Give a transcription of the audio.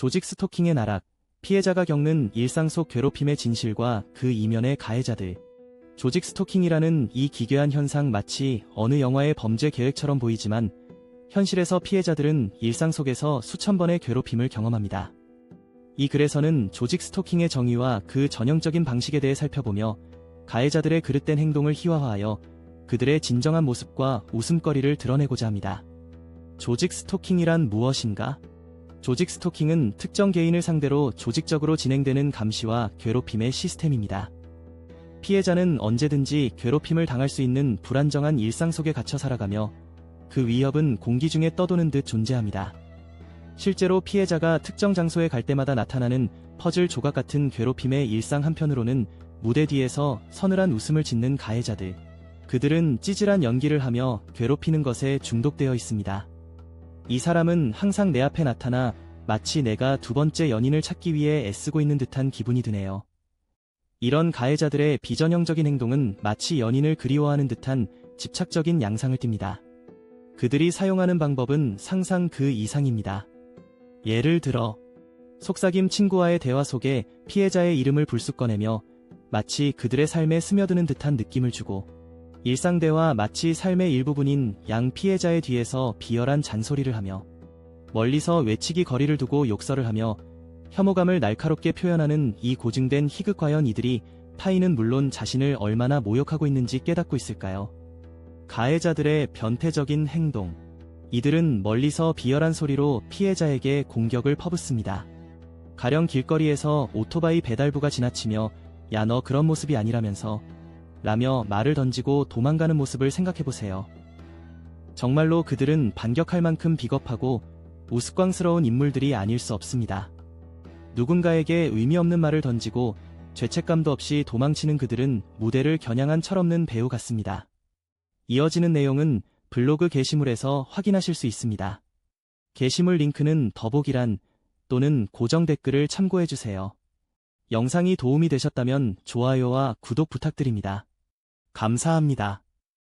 조직 스토킹의 나락, 피해자가 겪는 일상 속 괴롭힘의 진실과 그 이면의 가해자들. 조직 스토킹이라는 이 기괴한 현상 마치 어느 영화의 범죄 계획처럼 보이지만 현실에서 피해자들은 일상 속에서 수천 번의 괴롭힘을 경험합니다. 이 글에서는 조직 스토킹의 정의와 그 전형적인 방식에 대해 살펴보며 가해자들의 그릇된 행동을 희화화하여 그들의 진정한 모습과 웃음거리를 드러내고자 합니다. 조직 스토킹이란 무엇인가? 조직 스토킹은 특정 개인을 상대로 조직적으로 진행되는 감시와 괴롭힘의 시스템입니다. 피해자는 언제든지 괴롭힘을 당할 수 있는 불안정한 일상 속에 갇혀 살아가며 그 위협은 공기 중에 떠도는 듯 존재합니다. 실제로 피해자가 특정 장소에 갈 때마다 나타나는 퍼즐 조각 같은 괴롭힘의 일상 한편으로는 무대 뒤에서 서늘한 웃음을 짓는 가해자들. 그들은 찌질한 연기를 하며 괴롭히는 것에 중독되어 있습니다. 이 사람은 항상 내 앞에 나타나 마치 내가 두 번째 연인을 찾기 위해 애쓰고 있는 듯한 기분이 드네요. 이런 가해자들의 비전형적인 행동은 마치 연인을 그리워하는 듯한 집착적인 양상을 띱니다. 그들이 사용하는 방법은 상상 그 이상입니다. 예를 들어, 속삭임 친구와의 대화 속에 피해자의 이름을 불쑥 꺼내며 마치 그들의 삶에 스며드는 듯한 느낌을 주고, 일상대화 마치 삶의 일부분인 양 피해자의 뒤에서 비열한 잔소리를 하며, 멀리서 외치기 거리를 두고 욕설을 하며 혐오감을 날카롭게 표현하는 이 고증된 희극 과연 이들이 타인은 물론 자신을 얼마나 모욕하고 있는지 깨닫고 있을까요? 가해자들의 변태적인 행동. 이들은 멀리서 비열한 소리로 피해자에게 공격을 퍼붓습니다. 가령 길거리에서 오토바이 배달부가 지나치며 야 너 그런 모습이 아니라면서 라며 말을 던지고 도망가는 모습을 생각해보세요. 정말로 그들은 반격할 만큼 비겁하고 우스꽝스러운 인물들이 아닐 수 없습니다. 누군가에게 의미 없는 말을 던지고 죄책감도 없이 도망치는 그들은 무대를 겨냥한 철없는 배우 같습니다. 이어지는 내용은 블로그 게시물에서 확인하실 수 있습니다. 게시물 링크는 더보기란 또는 고정 댓글을 참고해주세요. 영상이 도움이 되셨다면 좋아요와 구독 부탁드립니다. 감사합니다.